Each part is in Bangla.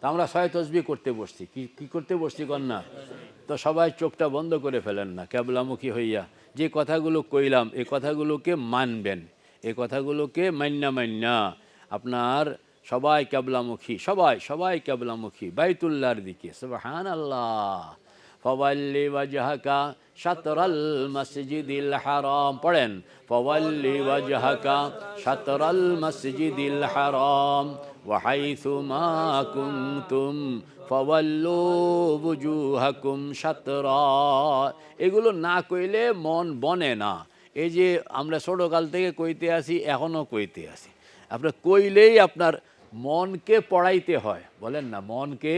তা আমরা ছয় তসবি করতে বসছি। কি কি করতে বসছি কন্যা? তো সবাই চোখটা বন্ধ করে ফেলেন না ক্যাবলামুখী হইয়া। যে কথাগুলো কইলাম এই কথাগুলোকে মানবেন এই কথাগুলোকে মান্না মান্না আপনার সবাই ক্যাবলামুখী সবাই সবাই ক্যাবলামুখী বাইতুল্লাহর দিকে সুবহান আল্লাহ ফওয়াল্লি ওয়াজহাকা শাতরাল মসজিদিল হারাম। পড়েন, ফওয়াল্লি ওয়াজহাকা শাতরাল মসজিদিল হারাম। وحيث ما كنتم فولوا وجوهكم شطرا এগুলো না কইলে মন বনে না এই যে আমরা ছোটকাল থেকে কইতে আসি এখনো কইতে আসি আপনার কইলেই আপনার মনকে পড়াইতে হয় বলেন না মনকে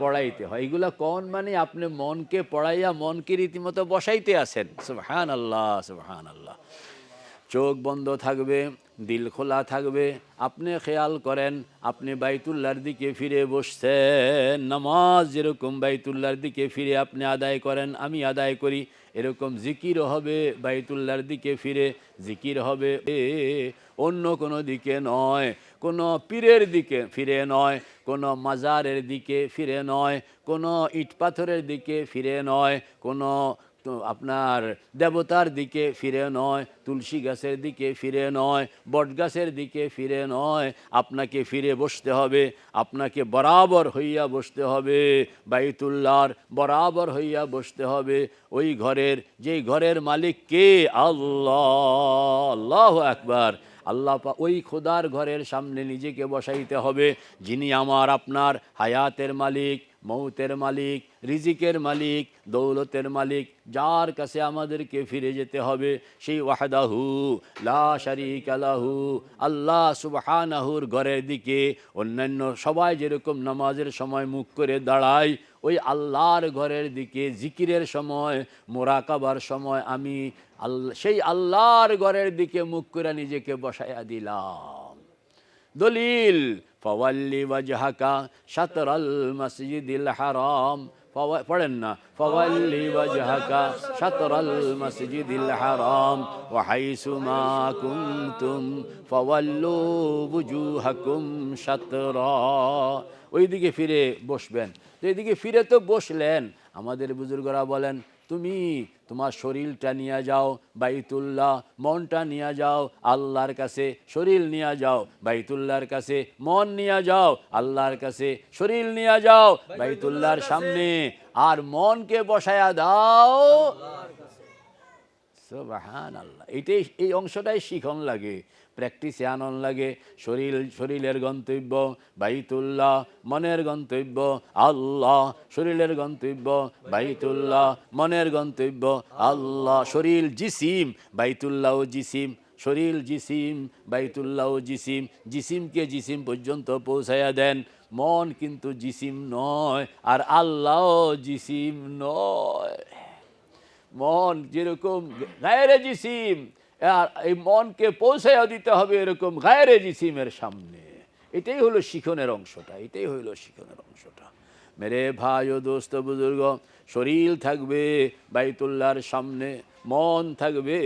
পড়াইতে হয় এগুলা কোন মানে আপনি মনকে পড়াইয়া মনকে রীতিমতো বসাইতে আছেন সুবহান আল্লাহ সুবহান আল্লাহ চোখ বন্ধ থাকবে দিল খোলা থাকবে। আপনি খেয়াল করেন আপনি বাইতুল্লার দিকে ফিরে বসছেন। নামাজ যেরকম বাইতুল্লার দিকে ফিরে আপনি আদায় করেন আমি আদায় করি। এরকম জিকির হবে বাইতুল্লার দিকে ফিরে জিকির হবে এ, অন্য কোনো দিকে নয় কোনো পীরের দিকে ফিরে নয় কোনো মাজারের দিকে ফিরে নয় কোনো ইট পাথরের দিকে ফিরে নয় কোনো তো আপনার দেবতার দিকে ফিরে নয়, তুলসী গাছের দিকে ফিরে নয় বট গাছের দিকে ফিরে নয়, আপনাকে ফিরে বসতে হবে, আপনাকে বরাবর হইয়া বসতে হবে বায়ুতুল্লার বরাবর হইয়া বসতে হবে, ওই ঘরের, যেই ঘরের মালিক কে? আল্লাহ আল্লাহ একবার আল্লাহ ওই খোদার ঘরের সামনে নিজেকে বসাইতে হবে, যিনি আমার আপনার হায়াতের মালিক মৌতের মালিক, রিজিকের মালিক, দৌলতের মালিক, যার কাছে আমাদেরকে ফিরে যেতে হবে। সেই ওয়াহদাহু লা শারিক আলাহু আল্লাহ সুবহানাহুর ঘরের দিকে অন্যান্য সবাই যেরকম নামাজের সময় মুখ করে দাঁড়ায় ওই আল্লাহর ঘরের দিকে জিকিরের সময়, মোরাকাবার সময় আমি আল্লা সেই আল্লাহর ঘরের দিকে মুখ করে নিজেকে বসাইয়া দিলাম। দলিল, ফওয়াল্লি ওয়াজহাকা শাতরাল মসজিদিল হারাম। পড়েন না। ফওয়াল্লি ওয়াজহাকা শাতরাল মসজিদিল হারাম ওয়া হাইসুমা কুনতুম ফওয়াল্লু বুজুহাকুম শাতরা। ওইদিকে ফিরে বসবেন। তো এদিকে ফিরে তো বসলেন। আমাদের বুজুর্গরা বলেন তুমি তোমার শরীরটা নিয়ে যাও বাইতুল্লাহ মনটা নিয়ে যাও আল্লাহর কাছে শরীর নিয়ে যাও বাইতুল্লাহর কাছে মন নিয়ে যাও আল্লাহর কাছে শরীর নিয়ে যাও বাইতুল্লাহর সামনে আর মনকে বসায়া দাও। সুবহান আল্লাহ এইটাই এই অংশটাই শিখন লাগে। প্র্যাকটিসে আনন্দ লাগে, শরীর, শরীরের গন্তব্য, বাইতুল্লাহ, মনের গন্তব্য, আল্লাহ, শরীরের গন্তব্য, বাইতুল্লাহ, মনের গন্তব্য, আল্লাহ, শরীর জিসিম, বাইতুল্লাহ ও জিসিম, শরীর জিসিম, বাইতুল্লাহ ও জিসিম, জিসিমকে জিসিম পর্যন্ত পৌঁছাইয়া দেন। মন কিন্তু জিসিম নয়, আর আল্লাহ জিসিম নয়। মন যেরকম গায়েরে জিসিম আর এই মনকে পৌঁছাইয়া দিতে হবে এরকম গায়েরে জিসিমের সামনে। এটাই হলো শিখনের অংশটা, এটাই হলো শিখনের অংশটা। মেরে ভাই ও দোস্ত বুজুর্গ, শরীর থাকবে বাইতুল্লাহর সামনে, মন থাকবে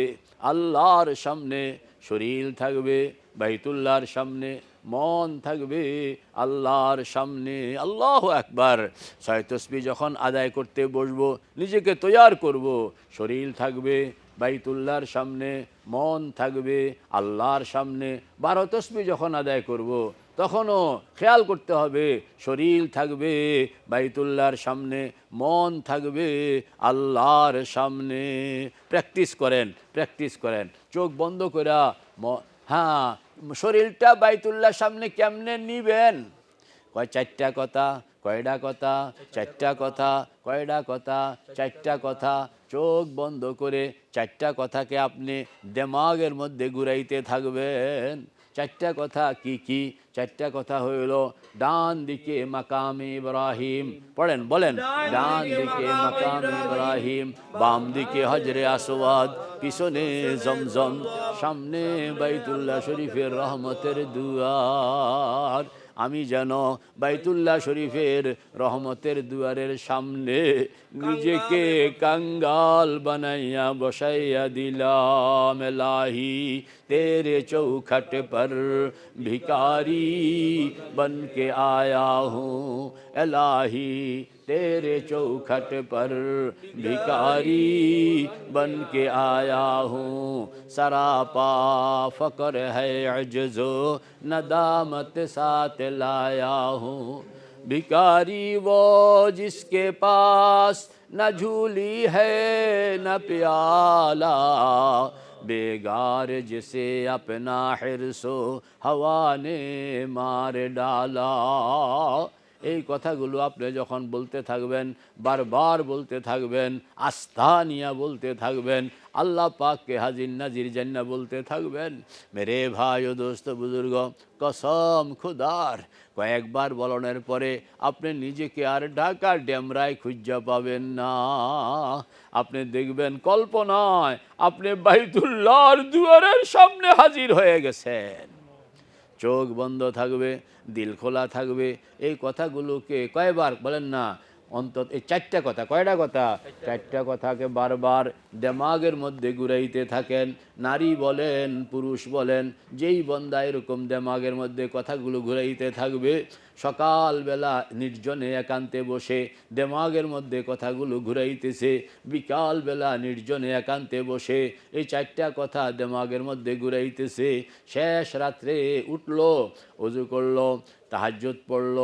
আল্লাহর সামনে, শরীর থাকবে বাইতুল্লাহর সামনে, মন থাকবে আল্লাহর সামনে। আল্লাহ একবার ছয় তসবি যখন আদায় করতে বসবো, নিজেকে তৈয়ার করব, শরীর থাকবে বাইতুল্লাহর সামনে মন থাকবে আল্লাহর সামনে। বারো তসবি যখন আদায় করব। তখনও খেয়াল করতে হবে, শরীর থাকবে বাইতুল্লাহর সামনে, মন থাকবে আল্লাহর সামনে। প্র্যাকটিস করেন প্র্যাকটিস করেন। চোখ বন্ধ করা হ্যাঁ শরীরটা বাইতুল্লাহর সামনে কেমনে নিবেন? কয়, চারটা কথা কয়টা কথা চারটা কথা কয়টা কথা চারটা কথা চোখ বন্ধ করে চারটা কথাকে আপনি দেমাগের মধ্যে ঘুরাইতে থাকবেন। চারটা কথা কি কি? চারটা কথা হইল ডান দিকে মাকাম ইব্রাহিম। পড়েন বলেন ডান দিকে মাকাম ইব্রাহিম বাম দিকে হজরে আসওয়াদ পিছনে জমজম সামনে বাইতুল্লাহ শরীফের রহমতের দুয়ার। আমি যেন বাইতুল্লাহ শরীফের রহমতের দুয়ারের সামনে নিজেকে কাঙ্গাল। বানাইয়া বসাইয়া দিলাম লাহি তেরে চৌখট পর ভিকারি বনকে আয়া হুঁ এলাহি تیرے چوکھٹ پر بھکاری بن کے آیا ہوں۔ سراپا فقر ہے عجز و ندامت ساتھ لایا ہوں۔ بھکاری وہ جس کے پاس نہ جھولی ہے نہ پیالہ، بیگار جسے اپنا حرس و ہوا نے مار ڈالا۔ এই কথাগুলো আপনি যখন বলতে থাকবেন, বারবার বলতে থাকবেন আস্থা নিয়ে বলতে থাকবেন, আল্লাহ পাককে হাজির নাজির জান্না বলতে থাকবেন, মেরে ভাই ও দোস্ত বুজুর্গ, কসম খুদার, কয়েকবার বলনের পরে আপনি নিজেকে আর ঢাকার ড্যামরায় খুঁজা পাবেন না। আপনি দেখবেন কল্পনায় আপনি বাইতুল্লাহর দুয়ারের সামনে হাজির হয়ে গেছেন। চোখ বন্ধ থাকবে, দিল খোলা থাকবে। এই কথাগুলোকে কয়বার বলেন না, অন্তত এই চারটা কথা, কয়টা কথা? চারটা কথাকে বারবার দেমাগের মধ্যে ঘুরাইতে থাকেন। নারী বলেন, পুরুষ বলেন, যেই বন্দা এরকম দেমাগের মধ্যে কথাগুলো ঘুরাইতে থাকবে সকালবেলা নির্জনে একান্তে বসে দেমাগের মধ্যে কথাগুলো ঘুরাইতেছে। বিকালবেলা নির্জনে একান্তে বসে এই চারটা কথা দেমাগের মধ্যে ঘুরাইতেছে। শেষ রাত্রে উঠল অজু করল তাহাজ্জুদ পড়ল।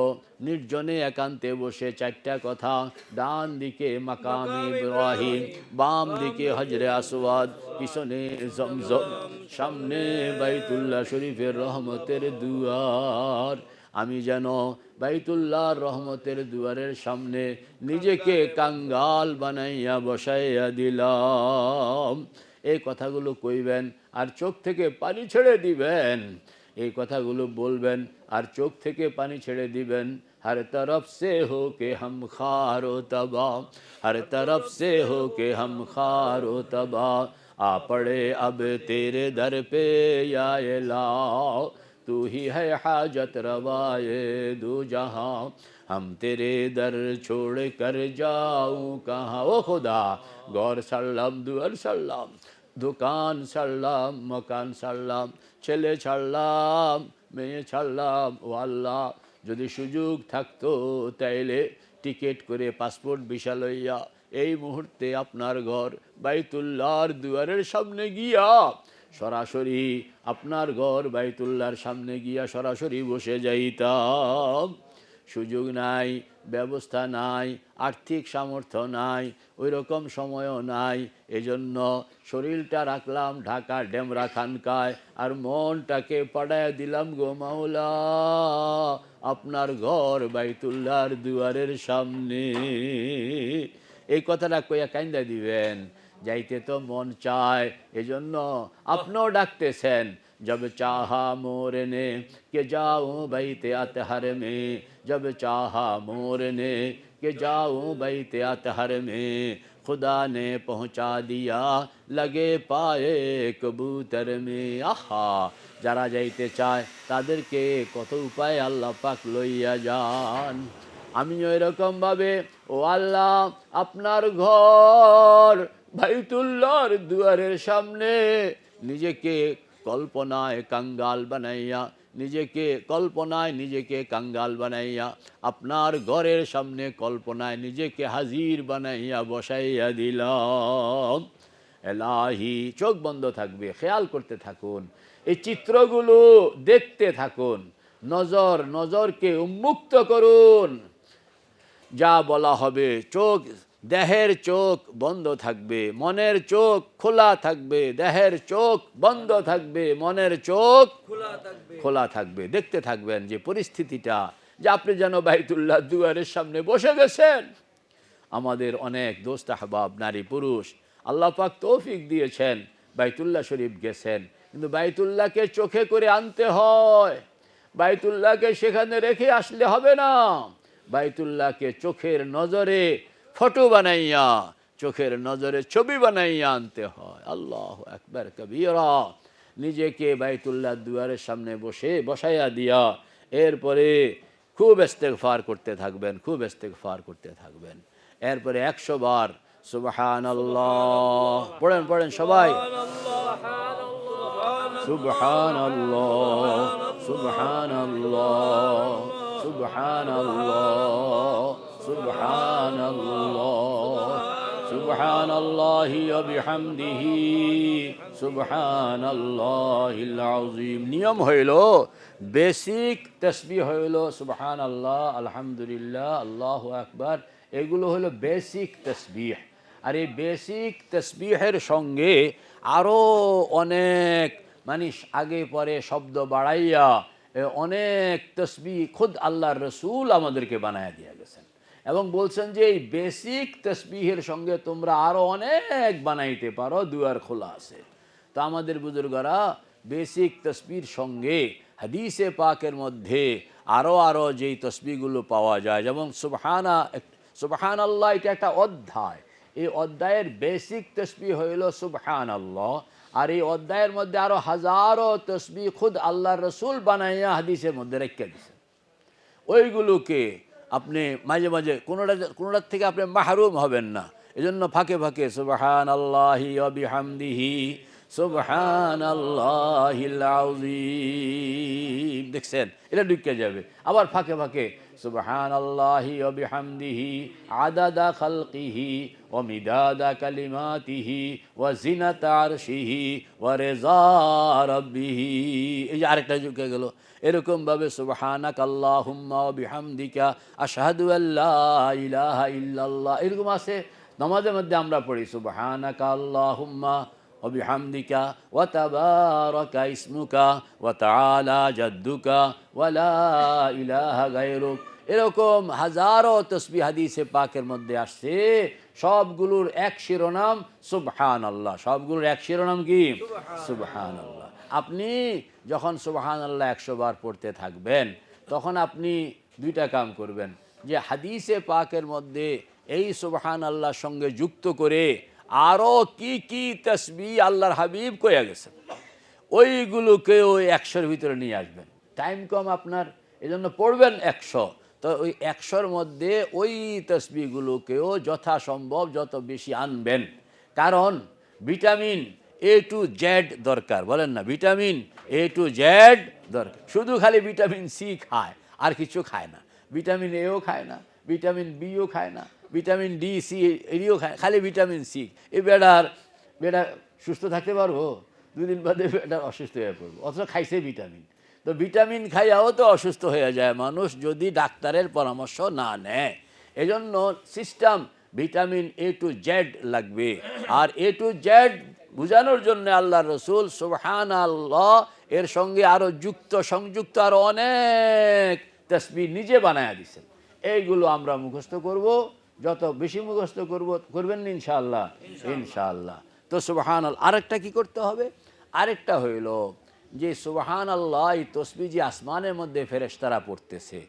নির্জনে একান্তে বসে চারটা কথা ডান দিকে মাকামি ইব্রাহিম বাম দিকে হজরে আসওয়াদ পিছনে জমজম সামনে বাইতুল্লাহ শরীফের রহমতের দুয়ার। আমি যেন বাইতুল্লাহর রহমতের দুয়ারের সামনে নিজেকে কাঙ্গাল বানাইয়া বসাইয়া দিলাম এই কথাগুলো কইবেন আর চোখ থেকে পানি ছেড়ে দিবেন এই কথাগুলো বলবেন আর চোখ থেকে পানি ছেড়ে দিবেন हर तरफ से हो के हम खारो तबा हर तरफ से हो के हम खारो तबा आ पड़े अब तेरे दर पे या लाओ तू ही है हाजत रवाए दो जहाँ हम तेरे दर छोड़ कर जाऊँ कहाँ ओ खुदा गौर सल्लम दुअर सल्लम দোকান ছাড়লাম মকান ছাড়লাম ছেলে ছাড়লাম মেয়ে ছাড়লাম ও আল্লাহ যদি সুযোগ থাকতো তাইলে টিকিট করে পাসপোর্ট ভিসা লইয়া এই মুহূর্তে আপনার ঘর বাইতুল্লাহর দুয়ারের সামনে গিয়া সরাসরি আপনার ঘর বাইতুল্লার সামনে গিয়া সরাসরি বসে যাইতাম। সুযোগ নাই, ব্যবস্থা নাই, আর্থিক সামর্থ্য নাই ওই রকম সময়ও নাই। এজন্য শরীরটা রাখলাম ঢাকা ডেমরা খানকায় আর মনটাকে পাড়ায় দিলাম গো মাওলা। আপনার ঘর বাইতুল্লার দুয়ারের সামনে। এই কথাটা কইয়া কাইন্দা দিবেন। যাইতে তো মন চায়, এজন্য আপনিও ডাকতেছেন, জব চাহা মোর নে, কে যাও বাইতে আতহার মে, জব চাহা মোর নে, কে যাও বাইতে আতহার মে, খুদা নে পৌঁছা দিয়া, লাগে পায়ে কবুতর মে, আহা, যারা যাইতে চায়, তাদেরকে কত উপায় আল্লাহ পাক লইয়া যান। আমি এরকমভাবে, ও আল্লাহ, আপনার ঘর বাইতুল্লাহর দুয়ারের সামনে নিজেকে কল্পনায় কাঙ্গাল বানাইয়া, নিজেকে কল্পনায় নিজেকে কাঙ্গাল বানাইয়া, আপনার ঘরের সামনে কল্পনায় নিজেকে হাজির বানাইয়া বসাইয়া দিলাম। এলাহি, চোখ বন্ধ থাকবে, খেয়াল করতে থাকুন। এই চিত্রগুলো দেখতে থাকুন। নজর, নজরকে উন্মুক্ত করুন। যা বলা হবে চোখ দেহের চোখ বন্ধ থাকবে মনের চোখ খোলা থাকবে দেহের চোখ বন্ধ থাকবে মনের চোখ খোলা থাকবে। দেখতে থাকবেন যে পরিস্থিতিটা যে আপনি যেন বাইতুল্লাহ দুয়ারের সামনে বসে গেছেন। আমাদের অনেক দোস্ত আহবাব নারী পুরুষ আল্লাহ পাক তৌফিক দিয়েছেন বাইতুল্লাহ শরীফ গেছেন। কিন্তু বাইতুল্লাহকে চোখে করে আনতে হয়। বাইতুল্লাহকে সেখানে রেখে আসলে হবে না। বাইতুল্লাহকে চোখের নজরে ফটো বানাইয়া, চোখের নজরে ছবি বানাইয়া আনতে হয়। আল্লাহ একবার কবিরা। নিজেকে বাইতুল্লাহ দুয়ারের সামনে বসে বসাইয়া দিয়া, এরপরে খুব ইস্তেগফার করতে থাকবেন, খুব ইস্তেগফার করতে থাকবেন। এরপরে একশো বার সুবহান আল্লাহ পড়েন পড়েন সবাই। সুবহান আল্লাহ সুবহান আল্লাহ সুবহান আল্লাহ سبحان الله سبحان الله وبحمده سبحان الله العظيم নিয়ম হইল, বেসিক তাসবিহ হইল সুবহান আল্লাহ আলহামদুলিল্লাহ, আল্লাহু আকবার, এগুলো হলো বেসিক তাসবিহ। আর এই বেসিক তসবিহের সঙ্গে আরও অনেক মানে আগে পরে শব্দ বাড়াইয়া অনেক তসবি খুদ আল্লাহর রসুল আমাদেরকে বানায় দিয়ে গেছেন। এবং বলছেন যে এই বেসিক তসবিহের সঙ্গে তোমরা আরও অনেক বানাইতে পারো, দুয়ার খোলা আছে। তো আমাদের বুজুর্গরা বেসিক তসবির সঙ্গে হাদিসে পাকের মধ্যে আরও আরও যেই তসবিগুলো পাওয়া যায়, যেমন সুবহানা সুবহান আল্লাহ এটা একটা অধ্যায়। এই অধ্যায়ের বেসিক তসবি হইল সুবহান আল্লাহ আর এই অধ্যায়ের মধ্যে আরও হাজারো তসবি খুদ আল্লাহ রসুল বানাইয়া হাদিসের মধ্যে রেখে দিছেন ওইগুলোকে আপনি মাঝে মাঝে কোনোটা কোনোটার থেকে আপনি মাহরুম হবেন না। এজন্য ফাঁকে ফাঁকে সুবাহান আল্লাহি অবিহামদিহি সুবহান আল্লাহিল আযীম। দেখছেন? এটা ঢুকে যাবে। আবার ফাঁকে ফাঁকে সুবহান আল্লাহি অবিহামদিহি আদাদা খালকিহি ও মিদাদা কালিমাতিহি ও জিনাত আরশিহি ও রেজা রব্বিহি। এই যে আরেকটা ঢুকে গেল। এরকম ভাবে সুবহানাক আল্লাহুম্মা ওয়া বিহামদিকা, আশহাদু আল্লা ইলাহা ইল্লাল্লাহ। এরকম আছে। নামাজের মধ্যে আমরা পড়ি সুবহানাক আল্লাহুম্মা وبحمدك وتبارك اسمك وتعالى جدك ولا إله غيرك এরকম হাজারো তসবি হাদিসে পাকের মধ্যে আসছে সবগুলোর এক শিরোনাম সুবহান আল্লাহ সবগুলোর এক শিরোনাম কি সুবহান আল্লাহ আপনি যখন সুবহান আল্লাহ একশো বার পড়তে থাকবেন তখন আপনি দুইটা কাম করবেন যে হাদিসে পাকের মধ্যে এই সুবহান আল্লাহর সঙ্গে যুক্ত করে আরও কি কি তসবি আল্লাহর হাবিব কয়ে গেছেন। ওইগুলোকে ওই একশোর ভিতরে নিয়ে আসবেন। টাইম কম আপনার, এজন্য পড়বেন একশো। তো ওই একশোর মধ্যে ওই তসবিগুলোকেও যথাসম্ভব যত বেশি আনবেন। কারণ ভিটামিন এ টু জেড দরকার, বলেন না, ভিটামিন এ টু জেড দরকার। শুধু খালি ভিটামিন সি খায়, আর কিছু খায় না। ভিটামিন এও খায় না, ভিটামিন বিও খায় না ভিটামিন ডি সি এরিও খালি ভিটামিন সি এই বেড়ার, বেড়া সুস্থ থাকতে পারব? দুদিন বাদে বেড়ার অসুস্থ হয়ে পড়ব। অথচ খাইছে ভিটামিন তো ভিটামিন খাইয়াও তো অসুস্থ হয়ে যায় মানুষ যদি ডাক্তারের পরামর্শ না নেয়। এজন্য system vitamin A to Z লাগবে। আর এ টু জেড বোঝানোর জন্য আল্লাহ রসুল সুবহান আল্লাহ এর সঙ্গে আরও যুক্ত, সংযুক্ত আরও অনেক তসবি নিজে বানায়া দিছেন। এইগুলো আমরা মুখস্থ করব। যত বেশি মুখস্থ করব করবেন না ইনশাআল্লাহ? ইনশাআল্লাহ। তো সুবাহান আল্লাহ আরেকটা কি করতে হবে? আরেকটা হইল যে সুবাহান আল্লাহ এই তসবি যে আসমানের মধ্যে ফেরেশতারা পড়তেছে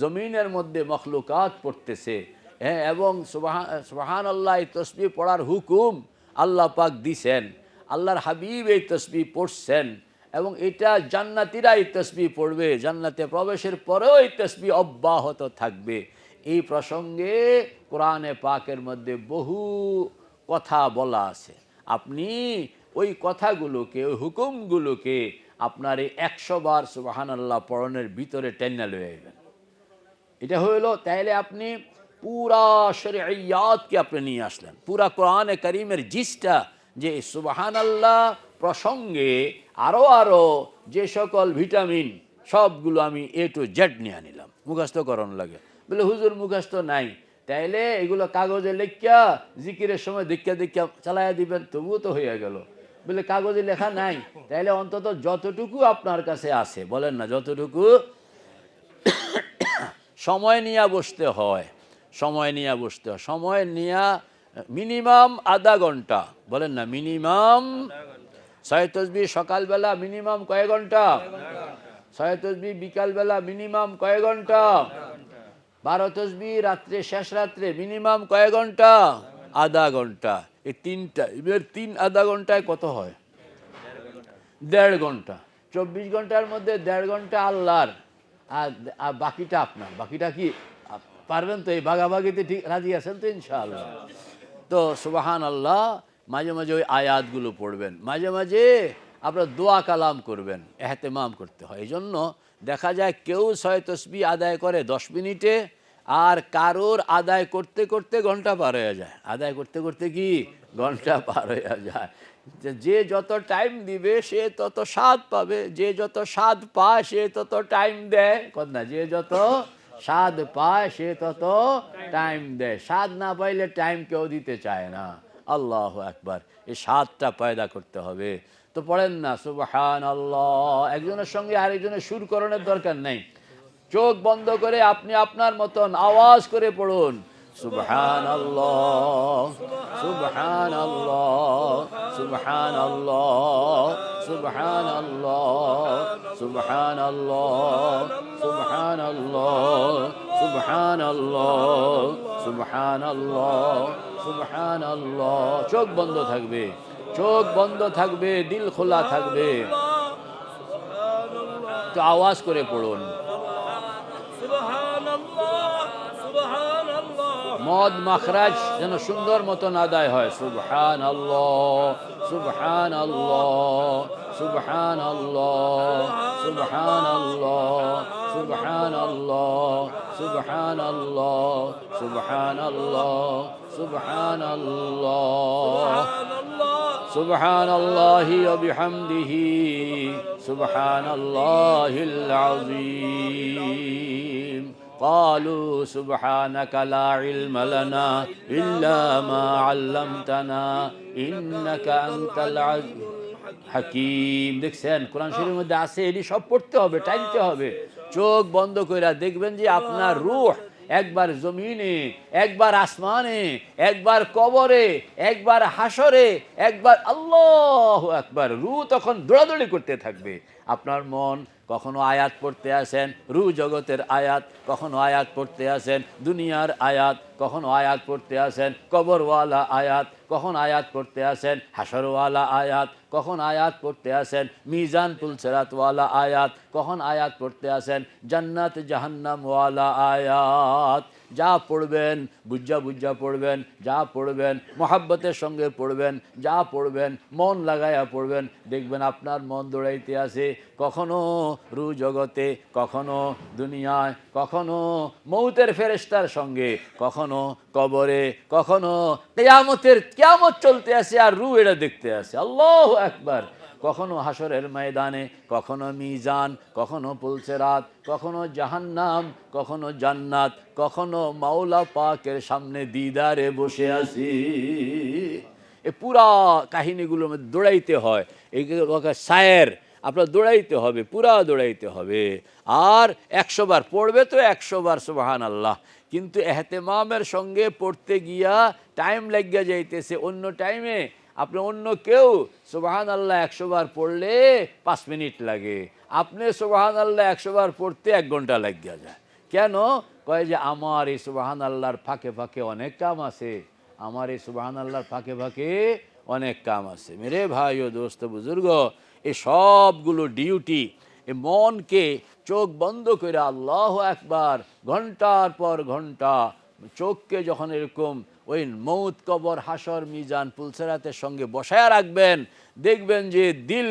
জমিনের মধ্যে মখলুকাত পড়তেছে হ্যাঁ এবং সুবাহান আল্লাহ এই তসবি পড়ার হুকুম আল্লাহ পাক দিছেন আল্লাহর হাবিব এই তসবি পড়ছেন এবং এটা জান্নাতিরা এই তসবি পড়বে জান্নাতে প্রবেশের পরেও এই তসবি অব্যাহত থাকবে। এই প্রসঙ্গে কোরআনে পাকের মধ্যে বহু কথা বলা আছে। আপনি ওই কথাগুলোকে, ওই হুকুমগুলোকে আপনার এই একশো বার সুবাহান আল্লাহ পড়নের ভিতরে টেনে লয়ে যাবেন এটা হইল, তাইলে আপনি পুরা শরিয়াতকে আপনি নিয়ে আসলেন। পুরা কোরআনে করিমের জিসটা যে সুবাহান আল্লাহ প্রসঙ্গে আরও আরও যে সকল ভিটামিন সবগুলো আমি এ টু জেড নিয়ে নিলাম মুখস্থকরণ লাগে। বলে, হুজুর মুখস্থ নাই। তাইলে এগুলো কাগজে লেখিয়া জিকিরের সময় দেখিয়া দেখিয়া চালাইয়া দিবেন, তবুও তো হয়ে গেল। বলে, কাগজে লেখা নাই। তাইলে অন্তত যতটুকু আপনার কাছে আছে, বলেন না, যতটুকু সময় নিয়ে বসতে হয়, সময় নিয়ে বসতে হয়, সময় নিয়ে মিনিমাম আধা ঘণ্টা, বলেন না, মিনিমাম ছয় তসবি সকালবেলা মিনিমাম কয় ঘণ্টা? ছয় তসবি বিকালবেলা মিনিমাম কয় ঘণ্টা? বারো তসবি, রাত্রে, শেষ রাত্রে, মিনিমাম কয় ঘণ্টা? আধা ঘণ্টা। এই তিনটা, এবার তিন আধা ঘন্টায় কত হয়? দেড় ঘণ্টা। চব্বিশ ঘণ্টার মধ্যে দেড় ঘণ্টা আল্লাহর। আর বাকিটা আপনার। বাকিটা কি? পারবেন তো এই ভাগাভাগিতে ঠিক রাজি আছেন তো ইনশাআল্লাহ? তো সুবাহান আল্লাহ মাঝে মাঝে ওই আয়াতগুলো পড়বেন। মাঝে মাঝে আপনার দোয়া কালাম করবেন, এহতেমাম করতে হয়। এই জন্য দেখা যায় কেউ ছয় তসবি আদায় করে দশ মিনিটে আর কারোর আদায় করতে করতে ঘণ্টা পার হয়ে যায়। আদায় করতে করতে কি? ঘণ্টা পার হয়ে যায়। যে- যত টাইম দিবে সে তত স্বাদ পাবে। যে যত স্বাদ পায় সে তত টাইম দেয়। না? যে যত স্বাদ পায় সে তত টাইম দেয়। স্বাদ না পাইলে টাইম কেউ দিতে চায় না। আল্লাহ একবার এই স্বাদটা পয়দা করতে হবে। তো পড়েন না সুবহান একজনের সঙ্গে আরেকজনের সুর করণের দরকার নেই। চোখ বন্ধ করে আপনি আপনার মতন আওয়াজ করে পড়ুন। সুবহান আল্লাহ সুবহান আল্লাহ সুবহান আল্লাহ সুবহান আল্লাহ সুবহান সুবহান সুবহান সুবহান সুবহান চোখ বন্ধ থাকবে। চোখ বন্ধ থাকবে, দিল খোলা থাকবে। তো আওয়াজ করে পড়ুন। মদ মাখরাজ যেন সুন্দর মতন আদায় হয়। সুবহান আল্লাহ সুবহান আল্লাহ সুবহান আল্লাহ সুবহান আল্লাহ সুবহান আল্লাহ সুবহান আল্লাহ সুবহান আল্লাহ সুবহান আল্লাহ سبحان الله وبحمده سبحان الله العظيم قالوا سبحانك لا علم لنا إلا ما علمتنا إنك أنت العزيز হাকিম দেখছেন কোরআন শরীরের মধ্যে আছে এটি সব পড়তে হবে টাইমতে হবে চোখ বন্ধ করে দেখবেন যে আপনার রূহ একবার জমিনে, একবার আসমানে, একবার কবরে, একবার হাসরে একবার আল্লাহ একবার রু তখন দৌড়াদৌড়ি করতে থাকবে। আপনার মন কখনো আয়াত পড়তে আসেন, রু জগতের আয়াত, কখনো আয়াত পড়তে আসেন, দুনিয়ার আয়াত কখনো আয়াত পড়তে আসেন? কবরওয়ালা আয়াত। কখন আয়াত পড়তে আসেন? হাসরওয়ালা আয়াত। কখন আয়াত পড়তে আসেন? মিজান পুলসেরাতওয়ালা আয়াত। কখন আয়াত পড়তে আসেন? জান্নাত জাহান্নামওয়ালা আয়াত। যা পড়বেন বুজ্জা বুজ্জা পড়বেন, যা পড়বেন, মোহাব্বতের সঙ্গে পড়বেন, যা পড়বেন, মন লাগাইয়া পড়বেন, দেখবেন আপনার মন দৌড়াইতে আসে। কখনো রু জগতে কখনো দুনিয়ায়। কখনো মৌতের ফেরেস্তার সঙ্গে, কখনো কবরে, কখনো কেয়ামতের, কেয়ামত চলতে আসে আর রু এটা দেখতে আসে। আল্লাহ একবার কখনো হাসরের ময়দানে, কখনো মিজান, কখনো পুলসেরাত, কখনো জাহান্নাম, কখনো জান্নাত, কখনো মাওলা পাকের সামনে দিদারে বসে আছি। এ পুরা কাহিনীগুলো দৌড়াইতে হয়। এইগুলো সায়ের আপনার দৌড়াইতে হবে, পুরা দৌড়াইতে হবে। আর একশো বার পড়বে তো একশো বার সুবাহান আল্লাহ কিন্তু এহতেমামের সঙ্গে পড়তে গিয়া টাইম লাগিয়া যাইতেছে, অন্য টাইমে আপনি অন্য কেউ সুবাহান আল্লাহ একশো বার পড়লে পাঁচ মিনিট লাগে। আপনি সুবাহান আল্লাহ একশো বার পড়তে এক ঘণ্টা লাগিয়া যায়। কেন? কয় যে আমার এই সুবাহান আল্লাহর ফাঁকে ফাঁকে অনেক কাম আছে। আমার এই সুবাহান আল্লাহর ফাঁকে ফাঁকে অনেক কাম আছে। মেরে ভাই ও দোস্ত বুজুর্গ এই সবগুলো ডিউটি, এ মনকে চোখ বন্ধ করে আল্লাহ একবার, ঘণ্টার পর ঘণ্টা, চোখকে যখন এরকম ওই মৌত কবর হাসর মিজান পুলসেরাতের সঙ্গে বসায় রাখবেন দেখবেন যে দিল,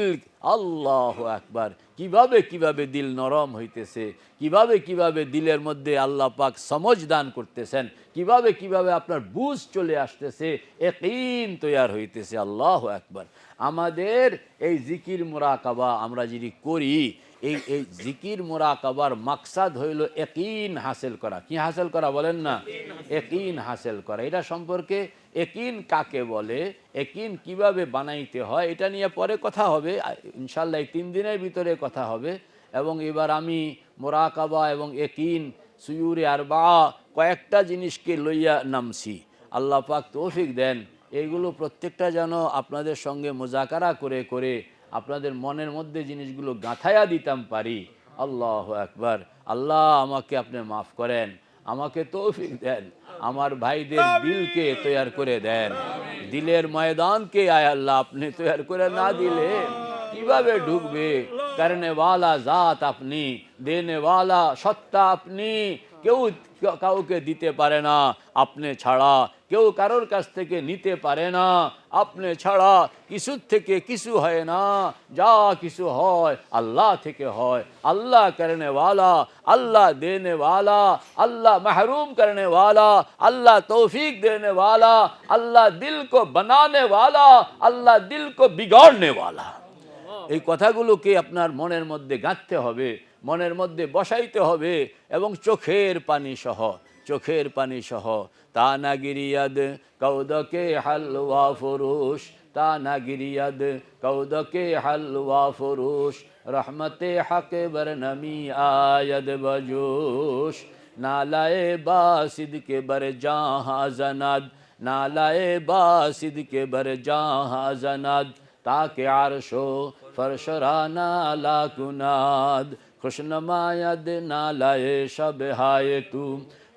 আল্লাহ একবার কীভাবে কীভাবে দিল নরম হইতেছে, কীভাবে কীভাবে দিলের মধ্যে আল্লাহ পাক সমজ দান করতেছেন, কীভাবে কীভাবে আপনার বুঝ চলে আসতেছে, একইন তৈয়ার হইতেছে, আল্লাহ একবার আমাদের এই জিকির মোরাকাবা আমরা যদি করি এই এই জিকির মোরাকাবার মাকসাদ হইল একিন হাসিল করা। কি হাসিল করা বলেন না? একিন হাসিল করা। এটা সম্পর্কে একিন কাকে বলে? একিন কীভাবে বানাইতে হয়? এটা নিয়ে পরে কথা হবে। ইনশাল্লাহ তিন দিনের ভিতরে কথা হবে। এবং এবার আমি মোরাকাবা এবং একিন সুয়ুরে আর বা কয়েকটা জিনিসকে লইয়া নামছি। আল্লাহ পাক তৌফিক দেন। এইগুলো প্রত্যেকটা যেন আপনাদের সঙ্গে মোজাকারা করে করে আপনাদের মনের মধ্যে জিনিসগুলো গাঁথায়া দিতাম পারি। আল্লাহ একবার আল্লাহ আমাকে আপনি মাফ করেন আমাকে তৌফিক দেন আমার ভাইদের দিলকে তৈয়ার করে দেন। দিলের ময়দানকে আয় আল্লাহ আপনি তৈয়ার করে না দিলে কীভাবে ঢুকবে? করনেওয়ালা জাত আপনি দেনেওয়ালা সত্তা আপনি কেউ কাউকে দিতে পারে না, আপনি ছাড়া। কেউ কারোর কাছ থেকে নিতে পারে না, আপনি ছাড়া। কিছুর থেকে কিছু হয় না, যা কিছু হয় আল্লাহ থেকে হয়। আল্লাহ করেনেওয়ালা আল্লাহ দেনেওয়ালা আল্লাহ মহরুম করেনেওয়ালা আল্লাহ তৌফিক দেনেওয়ালা আল্লাহ দিল কো বনানেওয়ালা আল্লাহ দিল কো বিগড়নেওয়ালা এই কথাগুলোকে আপনার মনের মধ্যে গাঁথতে হবে। মনের মধ্যে বসাইতে হবে এবং চোখের পানি সহ, চোখের পানি সহ। তা না গিরিয়াদ কৌদকে হালুয়া ফরুষ তা না গিরিয়াদ কৌদকে হালুয়া ফরুষ রহমতে হাকে বরনমি আয়দ বজুষ নালায়ে বাসিদ কে বর জাহা জনাদ, নালায়ে বাসিদ কে বর জাহা জনাদ। তাকে আরশো নালা কুনাদ। कुनाद खुशनमायद नालाए शब हाय तू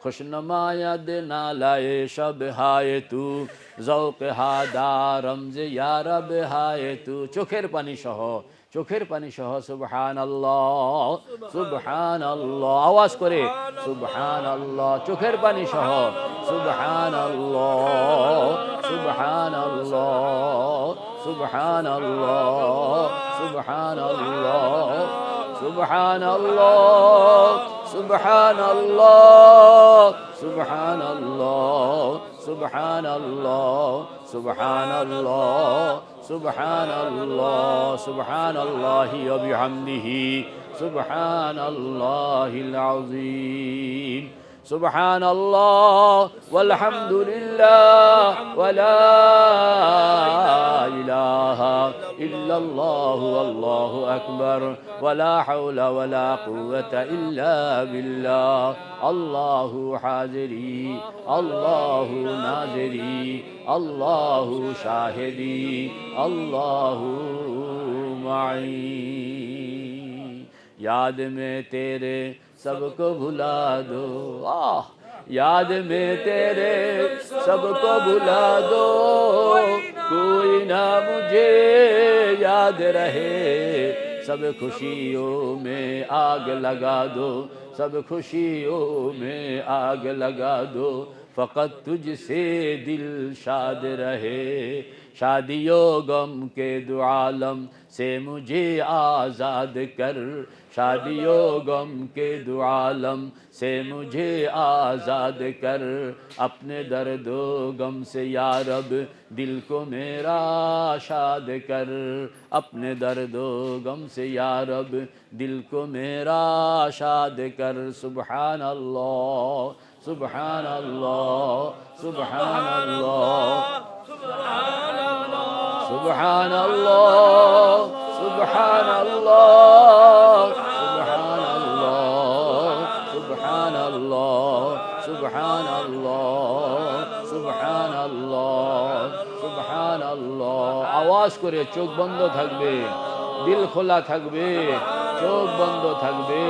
खुशनमायद नालाए शब हाय तू जौक हादा रमज यारब हाय तू চোখের পানি সহ চোখের পানি সহ সুবহান আল্লাহ সুবহান আল্লাহ আওয়াজ করে সুবহান আল্লাহ চোখের পানি সহ সুবহান আল্লাহ সুবহান আল্লাহ সুবহান আল্লাহ সুবহান আল্লাহ سبحان الله سبحان الله سبحان الله سبحان الله سبحان الله سبحان الله سبحان الله وبحمده سبحان الله العظيم سبحان اللہ والحمد للہ ولا الہ الا اللہ واللہ اکبر ولا حول ولا قوت الا باللہ اللہ حاضری اللہ ناظری اللہ شاہدی اللہ معی یاد میں تیرے سب کو بھلا دو۔ آہ، یاد میں تیرے سب کو بھلا دو۔ کوئی نہ مجھے یاد رہے۔ سب خوشیوں میں آگ لگا دو۔ سب خوشیوں میں آگ لگا دو۔ فقط تجھ سے دل شاد رہے۔ شادیوں، غم کے دعالم سے مجھے آزاد کر۔ شادی و غم کے دو عالم سے مجھے آزاد کر اپنے درد و غم سے یا رب دل کو میرا شاد کر اپنے درد و غم سے یا رب دل کو میرا شاد کر سبحان اللہ سبحان اللہ سبحان اللہ سبحان اللہ سبحان اللہ আওয়াজ করে চোখ বন্ধ থাকবে, দিল খোলা থাকবে, চোখ বন্ধ থাকবে,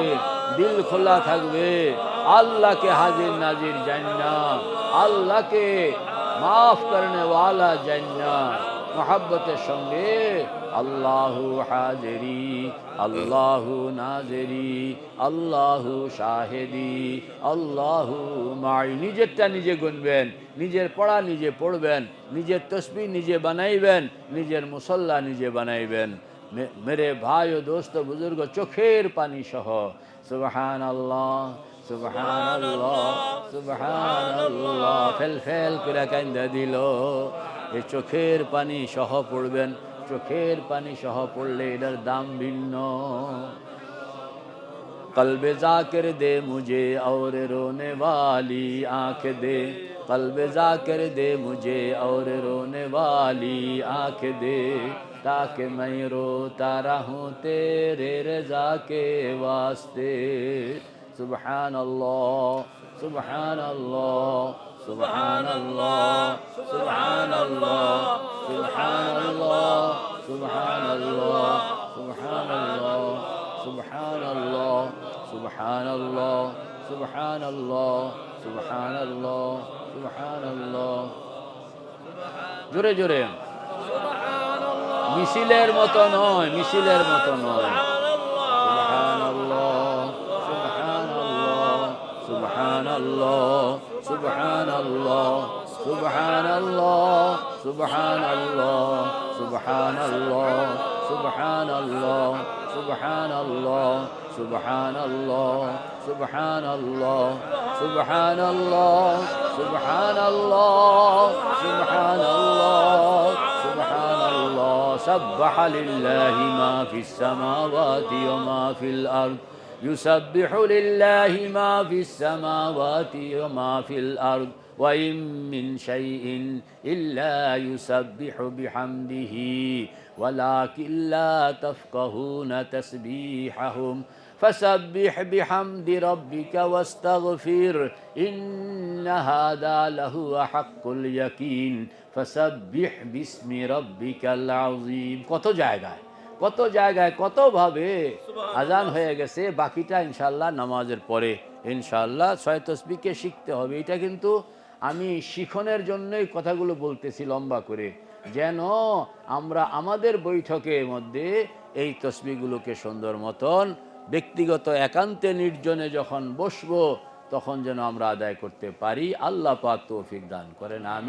দিল খোলা থাকবে। আল্লাহকে হাজির নাজির জান্না আল্লাহকে মাফ করনে ওয়ালা জান্না মোহাব্বতের সঙ্গে আল্লাহু হাজেরি, আল্লাহু নাজেরি, আল্লাহু শাহেদি, আল্লাহু মাই নিজেরটা নিজে গুনবেন, নিজের পড়া নিজে পড়বেন, নিজের তসবি নিজে বানাইবেন, নিজের মুসল্লা নিজে বানাইবেন। মেরে ভাই ও দোস্ত, বুজুর্গ, চোখের পানি সহ। সুবহান আল্লাহ সুবহান আল্লাহ সুবহান আল্লাহ ফেল ফেল করে কান্দা দিল। এই চোখের পানি সহ পড়বেন চোখের পানি সহ পড়লে এটার দাম ভিন্ন कल्ब जाकर दे मुझे और रोने वाली आंख दे कल्ब जाकर दे मुझे और रोने वाली आंख दे ताकि मैं रोता रहूं तेरे रजा के वास्ते सुबहान अल्लाह सुबहान अल्लाह سبحان الله سبحان الله سبحان الله سبحان الله سبحان الله سبحان الله سبحان الله سبحان الله জোরে জোরে মিছিলের মতো নয় মিছিলের মতো নয় الله سبحان الله سبحان الله سبحان الله سبحان الله سبحان الله سبحان الله سبحان الله سبحان الله سبحان الله سبحان الله سبحان الله سبحان الله سبح لله ما في السماوات وما في الأرض يسبح لله ما في السماوات وما في الأرض وإن من شيء إلا يسبح بحمده ولكن لا تفقهون تسبيحهم فسبح بحمد ربك واستغفر إن هذا لهو حق اليقين فسبح باسم ربك العظيم কত জায়গায় কত জায়গায় কতভাবে আজান হয়ে গেছে বাকিটা ইনশাল্লাহ নামাজের পরে। ইনশাল্লাহ ছয় তসবিকে শিখতে হবে। এটা কিন্তু আমি শিখনের জন্যই কথাগুলো বলতেছি লম্বা করে। যেন আমরা আমাদের বৈঠকের মধ্যে এই তসবিগুলোকে সুন্দর মতন ব্যক্তিগত একান্তে নির্জনে যখন বসবো তখন যেন আমরা আদায় করতে পারি। আল্লাহ পাক তৌফিক দান করেন। আমি